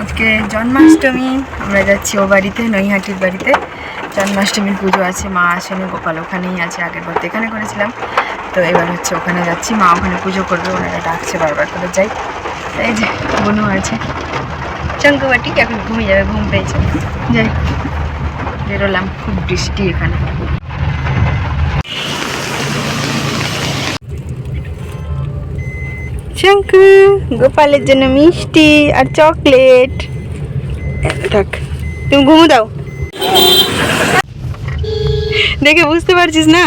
আজকে জন্মাষ্টমী, আমরা যাচ্ছি ও বাড়িতে, নৈহাটির বাড়িতে। জন্মাষ্টমীর পুজো আছে, মা আসেনি, গোপাল ওখানেই আছে, আগের বার এখানে করেছিলাম। তো এবার হচ্ছে ওখানে যাচ্ছি, মা ওখানে পুজো করবে, ওনারা ডাকছে বারবার করে, যাই। এই যে, বনু আছে। চঙ্কবাটি এখন ঘুমিয়ে যাবে, ঘুম পেয়েছে। যাই, বেরোলাম, খুব বৃষ্টি এখানে। শঙ্কু গোপালের জন্য মিষ্টি আর চকলেট থাক তুমি ঘুমো দাও। দেখে বুঝতে পারছিস না?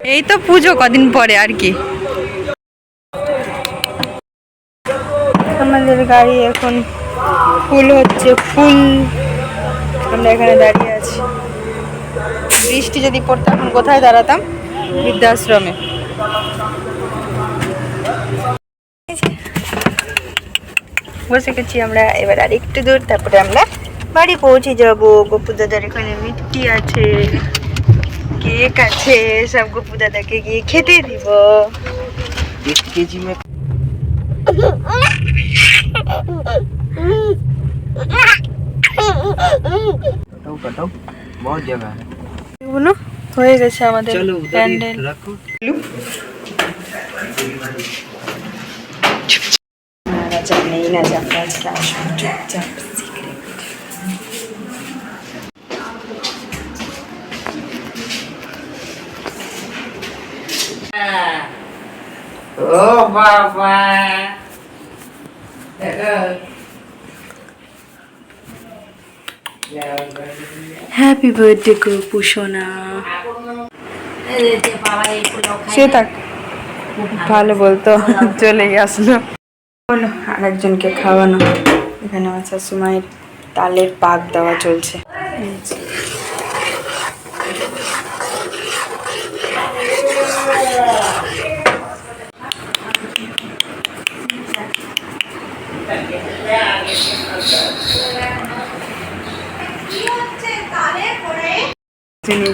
এই তো পুজো, কদিন পরে আর কি। আমাদের গাড়ি এখন ফুল হচ্ছে ফুল আমরা এখানে দাঁড়িয়ে আছি। বৃষ্টি যদি পড়তো, এখন কোথায় দাঁড়াতাম? বৃদ্ধাশ্রমে। বসে গেছি আমরা, এবার আর একটু দূর, তারপরে আমরা বাড়ি পৌঁছে যাব। গপু দাদার এখানে মিষ্টি আছে। কেক আছে সব গপু দাদাকে গিয়ে খেতে দিব। এক কেজি মে কাটাও কাটাও বহুত জায়গা হয়ে গেছে আমাদের প্যান্ডেল। রাখো। না নেই না যা আজকে আসব চুপচাপ ও হ্যাপি বার্থডে গপু পুষনা সে থাক। ভালো বলতো চলে আসলো বলো আরেকজনকে খাওয়ানো। এখানে আমার শাশুমায়ের তালের পাক দেওয়া চলছে।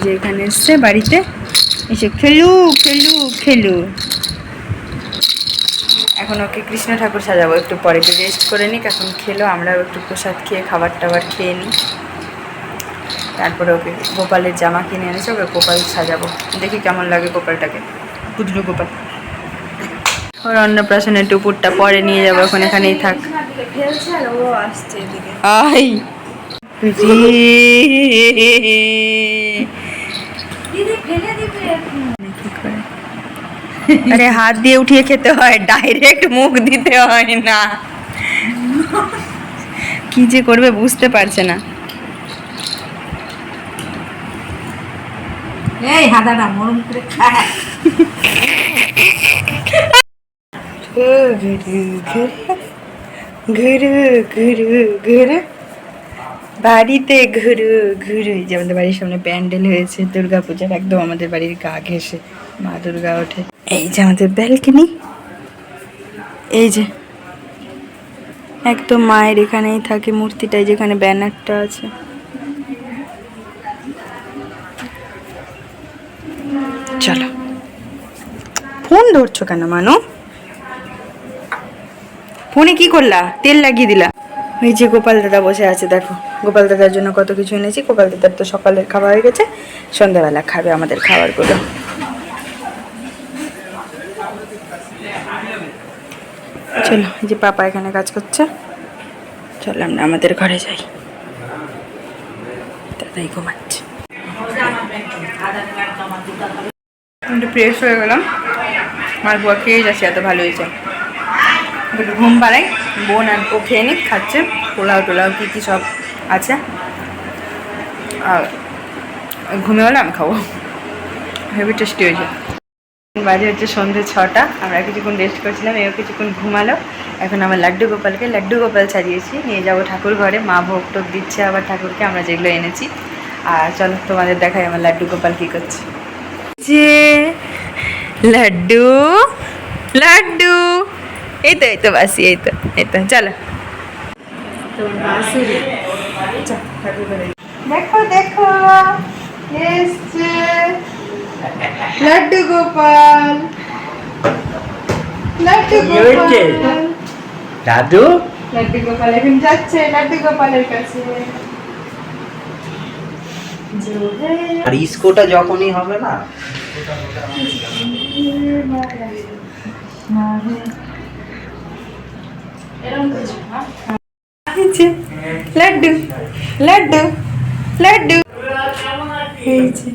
যে এখানে এসছে বাড়িতে এসে খেলু খেলু খেলু। এখন ওকে কৃষ্ণ ঠাকুর সাজাবো একটু পরে একটু রেস্ট করে নিক এখন খেলো আমরাও একটু প্রসাদ খেয়ে খাবার টাবার খেয়ে নিই। তারপরে ওকে গোপালের জামা কিনে এনেছে ওকে গোপাল সাজাবো। দেখি কেমন লাগে গোপালটাকে। পুজলু গোপাল। ওর অন্নপ্রাশনের টুপুরটা পরে নিয়ে যাব এখন এখানেই থাক। আই কি করে? আরে হাত দিয়ে উঠিয়ে খেতে হয় ডাইরেক্ট মুখ দিতে হয় না। কি যে করবে বুঝতে পারছে না। ঘুরু ঘুরু ঘুরু বাড়িতে ঘুরু ঘুরু। যে আমাদের বাড়ির সামনে প্যান্ডেল হয়েছে দুর্গা পূজার একদম আমাদের বাড়ির গা ঘেসে মা দুর্গা ওঠে। এই যে আমাদের ব্যালকনি। এই যে একদম মায়ের এখানেই থাকে মূর্তিটাই যেখানে ব্যানারটা আছে। চলো। ফোন ধরছো কেন মানু? ফোনে কি করলা? তেল লাগিয়ে দিলা। ওই যে গোপাল দাদা বসে আছে, দেখো। গোপাল দাদার জন্য কত কিছু এনেছি। গোপাল দাদার তো সকালের খাওয়া হয়ে গেছে। সন্ধ্যাবেলা খাবে আমাদের খাবারগুলো। চলো যে পাপা এখানে কাজ করছে। চলো আমরা আমাদের ঘরে যাই। দাদাই ঘুমাচ্ছে। একটু ফ্রেশ হয়ে গেলাম। আমার বুয়া খেয়ে যাচ্ছে, এত ভালো হয়েছে। একটু ঘুম পাড়াই, বোন আর ও খেয়ে নিক, খাচ্ছে। পোলাও টোলাও কী কী সব আছে। আর ঘুমে হলে আমি খাব। হেভি টেস্টি হয়েছে। বাজে হচ্ছে সন্ধ্যে ছটা। আমরা কিছুক্ষণ রেস্ট করছিলাম এও কিছুক্ষণ ঘুমালো। এখন আমার লাড্ডু গোপালকে লাড্ডু গোপাল ছাড়িয়েছি নিয়ে যাব ঠাকুর ঘরে। মা ভোগ টোক দিচ্ছে আবার ঠাকুরকে আমরা যেগুলো এনেছি। আর চলো তোমাদের দেখাই আমার লাড্ডু গোপাল কী করছে। যে লাড্ডু লাড্ডু। এই তো এই তো বাসি এই তো এই তো চলো। দেখো দেখো এসছে। লাড্ডু গোপাল লাড্ডু? গোপাল দাদু লাড্ডু গোপাল এখন যাচ্ছে লাড্ডু গোপালের কাছে। जो আর ইস্কোটা যখনই হবে না? লাড্ডু লাড্ডু লাড্ডু এই যে।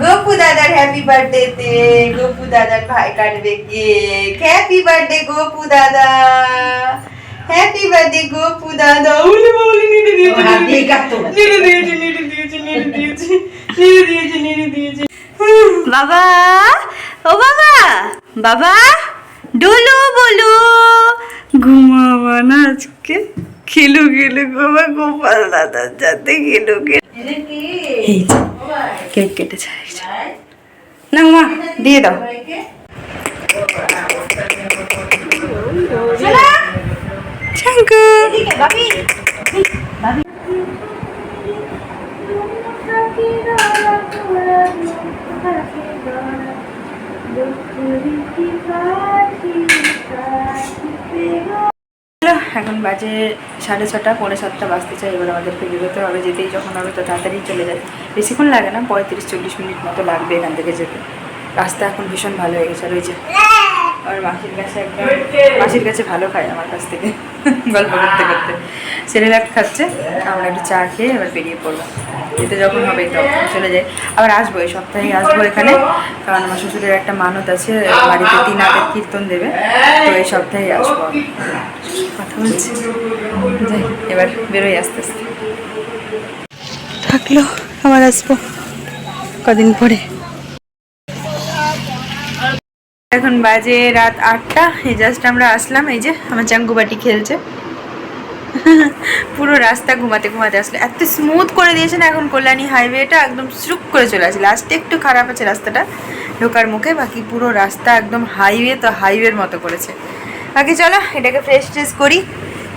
গোপু দাদার হ্যাপি বার্থডে তে গোপু দাদার ভাই কাটবে কেক হ্যাপি বার্থডে গোপু দাদা। হ্যাপি বার্থডে গোপু দাদা। উলি বলি নিতে দিয়েছে নিতে দিয়েছে। নিতে দিয়েছে নিতে দিয়েছে নিতে দিয়েছে নিতে দিয়েছে বাবা ও বাবা বাবা ডোলো বলো। ঘুমাবো না আজকে। খেলু খেলু বাবা গোপাল দাদার সাথে খেলু খেলু। এই যে, কেক কেটেছে। না মা দিয়ে দাও। চাঙ্কু এখন বাজে সাড়ে ছটা, পৌনে সাতটা বাজতে চাই এবার আমাদেরকে বেরোতে হবে যেতেই যখন হবে তো তাড়াতাড়ি চলে যায় বেশিক্ষণ লাগে না, পঁয়ত্রিশ চল্লিশ মিনিট মতো লাগবে এখান থেকে যেতে। রাস্তা এখন ভীষণ ভালো হয়ে গেছে, রয়েছে। আমার মাসির কাছে একদম মাসির কাছে ভালো খায় আমার কাছ থেকে। গল্প করতে করতে। সেরেলাক খাচ্ছে, আমরা একটু চা খেয়ে এবার বেরিয়ে পড়ব যেতে যখন হবে তখন চলে যাই আবার আসব, এই সপ্তাহে আসব এখানে। কারণ আমার শ্বশুরের একটা মানত আছে, বাড়িতে তিন হাতের কীর্তন দেবে। তো এই সপ্তাহে আসব। কথা বলছি? এবার বেরোই আস্তে আস্তে। থাকল, আবার আসব। কদিন পরে। এখন বাজে রাত আটটা। এই জাস্ট আমরা আসলাম, এই যে আমার চাঙ্গুবাটি খেলছে। পুরো রাস্তা ঘুমাতে ঘুমাতে আসলে। এত স্মুথ করে দিয়েছে না এখন কল্যাণী হাইওয়েটা একদম শ্রুক করে চলে আসে। লাস্টে একটু খারাপ আছে রাস্তাটা, ঢোকার মুখে। বাকি পুরো রাস্তা একদম হাইওয়ে তো হাইওয়ের মতো করেছে। বাকি চলো, এটাকে ফ্রেশ ট্রেশ করি।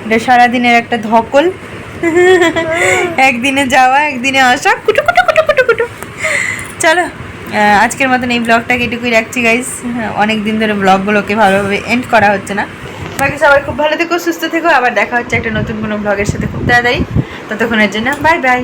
এটা সারাদিনের একটা ধকল। একদিনে যাওয়া, একদিনে আসা। কুটু কুটু কুটু কুটু কুটু। চলো। আজকের মতন এই ব্লগটাকে এটুকুই রাখছি গাইজ অনেক দিন ধরে ব্লগগুলোকে ভালোভাবে এন্ড করা হচ্ছে না। বাকি সবাই খুব ভালো থেকো, সুস্থ থেকো। আবার দেখা হচ্ছে একটা নতুন কোনো ব্লগের সাথে খুব তাড়াতাড়ি। ততক্ষণের জন্য বাই বাই